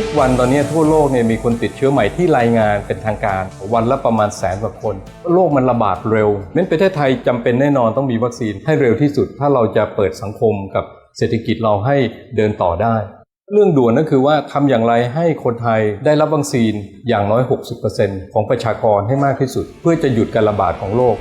ทุกวันตอนนี้ทั่วโลกเนี่ยมีคนติดเชื้อใหม่ที่รายงานเป็นทางการ วันละประมาณแสนกว่าคนโลกมันระบาดเร็วนั้นประเทศไทยจำเป็นแน่นอนต้องมีวัคซีนให้เร็วที่สุด ถ้าเราจะเปิดสังคมกับเศรษฐกิจเราให้เดินต่อได้ เรื่องด่วนก็คือว่าทำอย่างไรให้คนไทยได้รับวัคซีนอย่างน้อย 60%ของประชากรให้มากที่สุด เพื่อจะหยุดการระบาดของโรค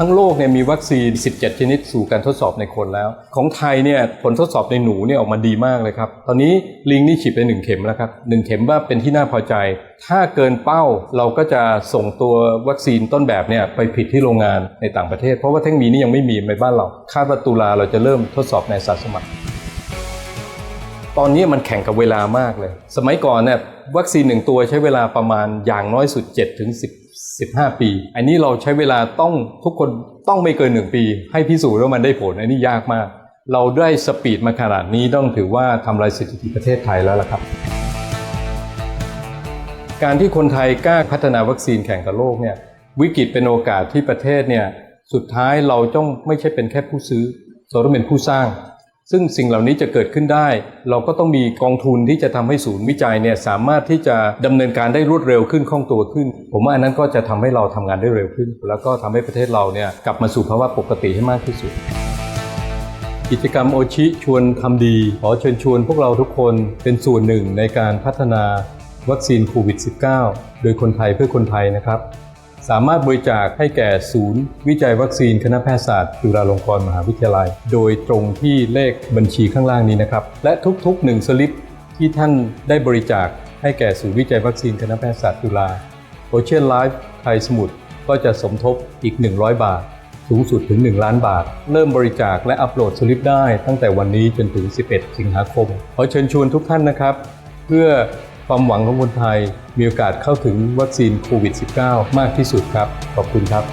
ทั้งโลกเนี่ยมีวัคซีน 17 ชนิดสู่การทดสอบในคนแล้ว ของไทยเนี่ยผลทดสอบในหนูเนี่ยออกมาดีมากเลยครับ ตอนนี้ลิงนี่ฉีดไป 1 เข็มแล้วครับ1เข็มว่าเป็นที่น่าพอใจ ถ้าเกินเป้าเราก็จะส่งตัววัคซีนต้นแบบเนี่ยไปผิดที่โรงงานในต่างประเทศ เพราะว่าเทคโนโลยีนี้ยังไม่มีในบ้านเรา คาดว่าตุลาเราจะเริ่มทดสอบในอาสาสมัครตอนนี้มันแข่งกับเวลามากเลย สมัยก่อนเนี่ยวัคซีนหนึ่งตัวใช้เวลาประมาณอย่างน้อยสุด7ถึง10 15 ปี อันนี้เราใช้เวลาต้องทุกคนต้องไม่เกิน 1 ปี ให้พิสูจน์ว่ามันได้ผล อันนี้ยากมาก เราได้สปีดมาขนาดนี้ต้องถือว่าทำลายสถิติประเทศไทยแล้วล่ะครับ การที่คนไทยกล้าพัฒนาวัคซีนแข่งกับโลกเนี่ยวิกฤตเป็นโอกาสที่ประเทศเนี่ยสุดท้ายเราต้องไม่ใช่เป็นแค่ผู้ซื้อเราต้องเป็นผู้สร้าง ซึ่งสิ่งเหล่านี้จะเกิดขึ้นได้ เราก็ต้องมีกองทุนที่จะทำให้ศูนย์วิจัยเนี่ยสามารถที่จะดำเนินการได้รวดเร็วขึ้นคล่องตัวขึ้น ผมว่าอันนั้นก็จะทำให้เราทำงานได้เร็วขึ้น แล้วก็ทำให้ประเทศเราเนี่ยกลับมาสู่ภาวะปกติให้มากที่สุด กิจกรรมโอชิชวนทำดี ขอเชิญชวนพวกเราทุกคนเป็นส่วนหนึ่งในการพัฒนาวัคซีนโควิด -19 โดยคนไทยเพื่อคนไทยนะครับ สามารถบริจาคให้แก่ศูนย์ วิจัยวัคซีนคณะแพทยศาสตร์จุฬาลงกรณ์มหาวิทยาลัย โดยตรงที่เลขบัญชีข้างล่างนี้นะครับ และทุกๆหนึ่งสลิปที่ท่านได้บริจาคให้แก่ศูนย์วิจัยวัคซีนคณะแพทยศาสตร์จุฬาโอเชียนไลฟ์ไทยสมุทรก็จะสมทบอีก 100 บาท สูงสุดถึง 1 ล้านบาท เริ่มบริจาคและอัปโหลดสลิปได้ตั้งแต่วันนี้จนถึง 11 สิงหาคม ขอเชิญชวนทุกท่านนะครับ เพื่อ ความหวังของคนไทยมีโอกาสเข้าถึงวัคซีนโควิด -19 มากที่สุดครับ ขอบคุณครับ